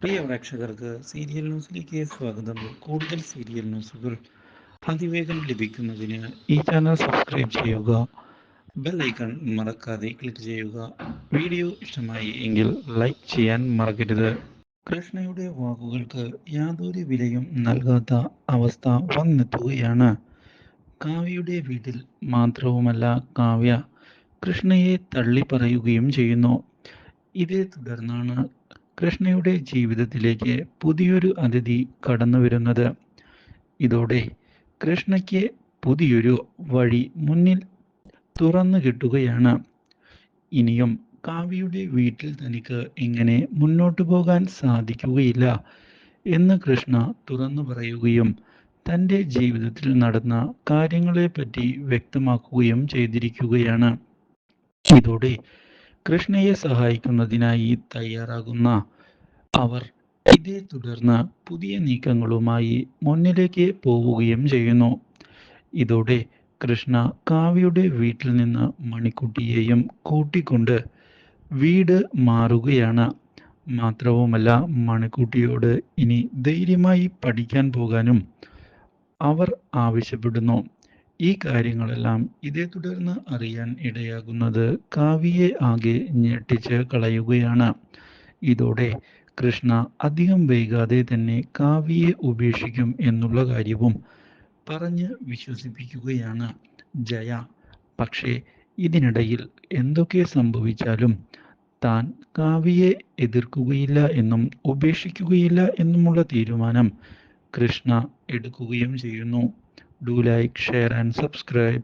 പ്രിയ പ്രേക്ഷകർക്ക് സീരിയൽ ന്യൂസിലേക്ക് സ്വാഗതം. കൂടുതൽ സീരിയൽ ന്യൂസുകൾ അതിവേഗം ലഭിക്കുന്നതിന് ഈ ചാനൽ സബ്സ്ക്രൈബ് ചെയ്യുക ബെൽ ഐക്കൺ മറക്കാതെ ക്ലിക്ക് ചെയ്യുക. വീഡിയോ ഇഷ്ടമായി എങ്കിൽ ലൈക്ക് ചെയ്യാൻ മറക്കരുത്. കൃഷ്ണയുടെ വാക്കുകൾക്ക് യാതൊരു വിലയും നൽകാത്ത അവസ്ഥ വന്നെത്തുകയാണ്. കാവ്യയുടെ വീട്ടിൽ മാത്രവുമല്ല കാവ്യ കൃഷ്ണയെ തള്ളി പറയുകയും ചെയ്യുന്നു. ഇതേ തുടർന്നാണ് കൃഷ്ണയുടെ ജീവിതത്തിലേക്ക് പുതിയൊരു അതിഥി കടന്നു വരുന്നത്. ഇതോടെ കൃഷ്ണയ്ക്ക് പുതിയൊരു വഴി മുന്നിൽ തുറന്നു കിട്ടുകയാണ്. ഇനിയും കാവ്യയുടെ വീട്ടിൽ തനിക്ക് ഇങ്ങനെ മുന്നോട്ടു പോകാൻ സാധിക്കുകയില്ല എന്ന് കൃഷ്ണ തുറന്നു പറയുകയും തന്റെ ജീവിതത്തിൽ നടന്ന കാര്യങ്ങളെപ്പറ്റി വ്യക്തമാക്കുകയും ചെയ്തിരിക്കുകയാണ്. ഇതോടെ കൃഷ്ണയെ സഹായിക്കുന്നതിനായി തയ്യാറാകുന്ന അവർ ഇതേ തുടർന്ന് പുതിയ നീക്കങ്ങളുമായി മുന്നിലേക്ക് പോവുകയും ചെയ്യുന്നു. ഇതോടെ കൃഷ്ണ കാവ്യയുടെ വീട്ടിൽ നിന്ന് മണിക്കുട്ടിയെയും കൂട്ടിക്കൊണ്ട് വീട് മാറുകയാണ്. മാത്രവുമല്ല മണിക്കുട്ടിയോട് ഇനി ധൈര്യമായി പഠിക്കാൻ പോകാനും അവർ ആവശ്യപ്പെടുന്നു. ഈ കാര്യങ്ങളെല്ലാം ഇതേ തുടർന്ന് അറിയാൻ ഇടയാകുന്നത് കാവ്യയെ ആകെ ഞെട്ടിച്ച് കളയുകയാണ്. ഇതോടെ കൃഷ്ണ അധികം വൈകാതെ തന്നെ കാവ്യയെ ഉപേക്ഷിക്കും എന്നുള്ള കാര്യവും പറഞ്ഞ് വിശ്വസിപ്പിക്കുകയാണ് ജയ. പക്ഷേ ഇതിനിടയിൽ എന്തൊക്കെ സംഭവിച്ചാലും താൻ കാവ്യയെ എതിർക്കുകയില്ല എന്നും ഉപേക്ഷിക്കുകയില്ല എന്നുമുള്ള തീരുമാനം കൃഷ്ണ എടുക്കുകയും ചെയ്യുന്നു. Do like share and subscribe